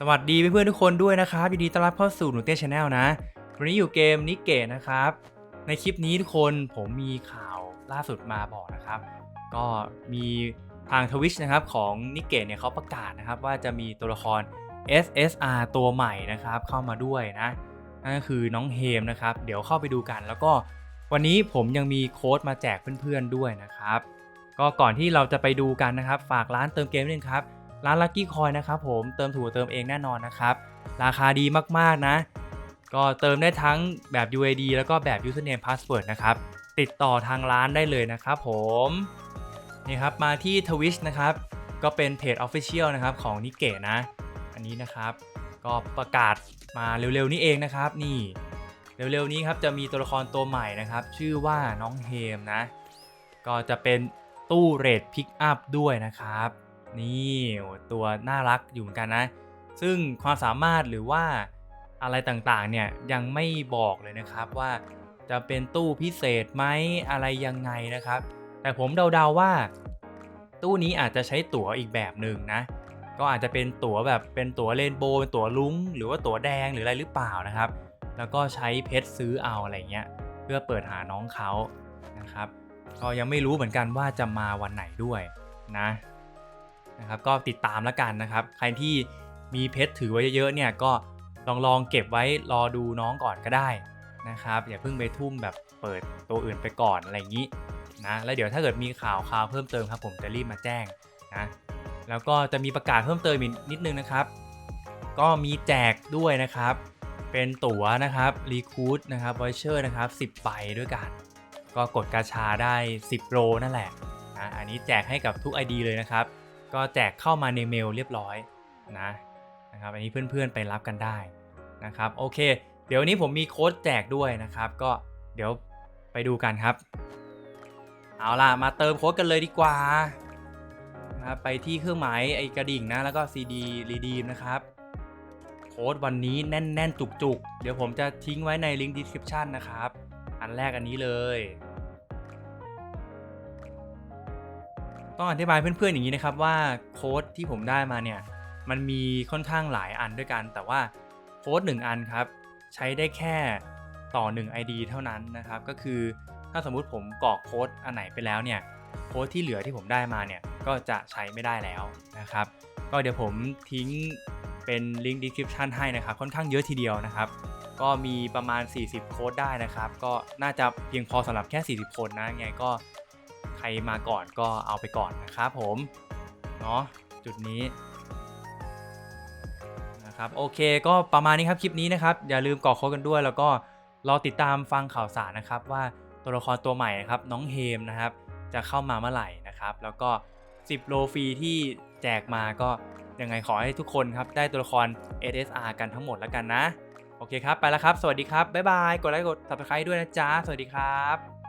สวัสดีเพื่อนๆทุกคนด้วยนะครับยินดีต้อนรับเข้าสู่หนูเต้ชาแนลนะวันนี้อยู่เกมนิเกะนะครับ ในคลิปนี้ทุกคนผมมีข่าวล่าสุดมาบอกนะครับ ก็มีทางทวิชนะครับของนิเกะเนี่ยเขาประกาศนะครับ ว่าจะมีตัวละคร SSR ตัวใหม่นะครับ เข้ามาด้วยนะนั่นก็คือน้องเฮมนะครับ เดี๋ยวเข้าไปดูกัน แล้วก็วันนี้ผมยังมีโค้ดมาแจกเพื่อนๆด้วยนะครับ ก็ก่อนที่เราจะไปดูกันนะครับ ฝากร้านเติมเกมนิดนึงครับ ร้าน Lucky Coin นะครับผมเติมถูกเติมเองแน่นอนนะครับ ราคาดีมากๆนะ ก็เติมได้ทั้งแบบ UAD แล้วก็แบบ Username Password นะครับ ติดต่อทางร้านได้เลยนะครับผมนี่ครับมาที่ Twitch นะครับ ก็เป็นเพจ Official นะครับของนิเกะนะ อันนี้นะครับ ก็ประกาศมาเร็วๆนี้เองนะครับ นี่เร็วๆนี้ครับจะมีตัวละครตัวใหม่นะครับ ชื่อว่าน้องเฮมนะ ก็จะเป็นตู้เรทพิกอัพด้วยนะครับ นี่ตัวน่ารักอยู่เหมือนกันนะ ซึ่งความสามารถหรือว่าอะไรต่างๆเนี่ยยังไม่บอกเลยนะครับว่าจะเป็นตู้พิเศษไหมอะไรยังไงนะครับ แต่ผมเดาๆว่า ตู้นี้อาจจะใช้ตั๋วอีกแบบหนึ่งนะ ก็อาจจะเป็นตั๋วแบบเป็นตั๋วเรนโบว์เป็นตั๋วลุ้ง หรือว่าตั๋วแดงหรืออะไรหรือเปล่านะครับ แล้วก็ใช้เพชรซื้อเอาอะไรเงี้ยเพื่อเปิดหาน้องเขานะครับ ก็ยังไม่รู้เหมือนกันว่าจะมาวันไหนด้วยนะ นะครับก็ติดตามแล้วกันนะครับ ใครที่มีเพชรถือไว้เยอะๆเนี่ยก็ลองลองเก็บไว้รอดูน้องก่อนก็ได้นะครับอย่าเพิ่งไปทุ่มแบบเปิดตัวอื่นไปก่อนอะไรอย่างนี้นะแล้วเดี๋ยวถ้าเกิดมีข่าวข่าวเพิ่มเติมครับผมจะรีบมาแจ้งนะแล้วก็จะมีประกาศเพิ่มเติมอีกนิดนึงนะครับ ก็มีแจกด้วยนะครับ เป็นตั๋วนะครับรีคูดนะครับไวเชอร์นะครับ10ใบด้วยกัน ก็กดกาชาได้ 10โลนั่นแหละนะอันนี้แจกให้กับทุก ID เลยนะครับ ก็แจกเข้ามาในเมลเรียบร้อยนะนะครับอันนี้เพื่อนๆไปรับกันได้นะครับโอเค เดี๋ยวนี้ผมมีโค้ดแจกด้วยนะครับ ก็เดี๋ยวไปดูกันครับ เอาล่ะมาเติมโค้ดกันเลยดีกว่านะครับไปที่เครื่องหมายไอกระดิ่งนะแล้วก็ CD redeem นะครับโค้ดวันนี้แน่น ๆ จุก ๆ เดี๋ยวผมจะทิ้งไว้ในลิงก์ description นะครับ อันแรกอันนี้เลย ต้องอธิบายเพื่อนๆอย่างนี้นะครับว่าโค้ดที่ผมได้มาเนี่ยมันมีค่อนข้างหลายอันด้วยกัน แต่ว่าโค้ด1อันครับ ใช้ได้แค่ต่อ 1 ID เท่านั้นนะครับ ก็คือถ้าสมมุติผมกรอกโค้ดอันไหนไปแล้วเนี่ยโค้ดที่เหลือที่ผมได้มาเนี่ยก็จะใช้ไม่ได้แล้วนะครับ ก็เดี๋ยวผมทิ้งเป็นลิงก์ description ให้นะครับ ค่อนข้างเยอะทีเดียวนะครับ ก็มีประมาณ 40 โค้ดได้นะครับ ก็น่าจะเพียงพอสำหรับแค่ 40 คนนะไงก็ รมาก่อนก็เอาไปก่อนนะครับผมเนาะจุดนี้นะครับโอเคก็ประมาณนี้ครับคลิปนี้นะครับ อย่าลืมกรอโค้ดกันด้วย แล้วก็รอติดตามฟังข่าวสารนะครับ ว่าตัวละครตัวใหม่นะครับน้องเฮมนะครับ จะเข้ามาเมื่อไหร่นะครับ แล้วก็ 10 โลฟรีที่แจกมาก็ยังไงขอให้ทุกคนครับได้ตัวละคร SSR กันทั้งหมดแล้วกันนะ โอเคครับ ไปแล้วครับ สวัสดีครับ บ๊ายบาย กดไลค์กด subscribe ด้วยนะจ๊ะ สวัสดีครับ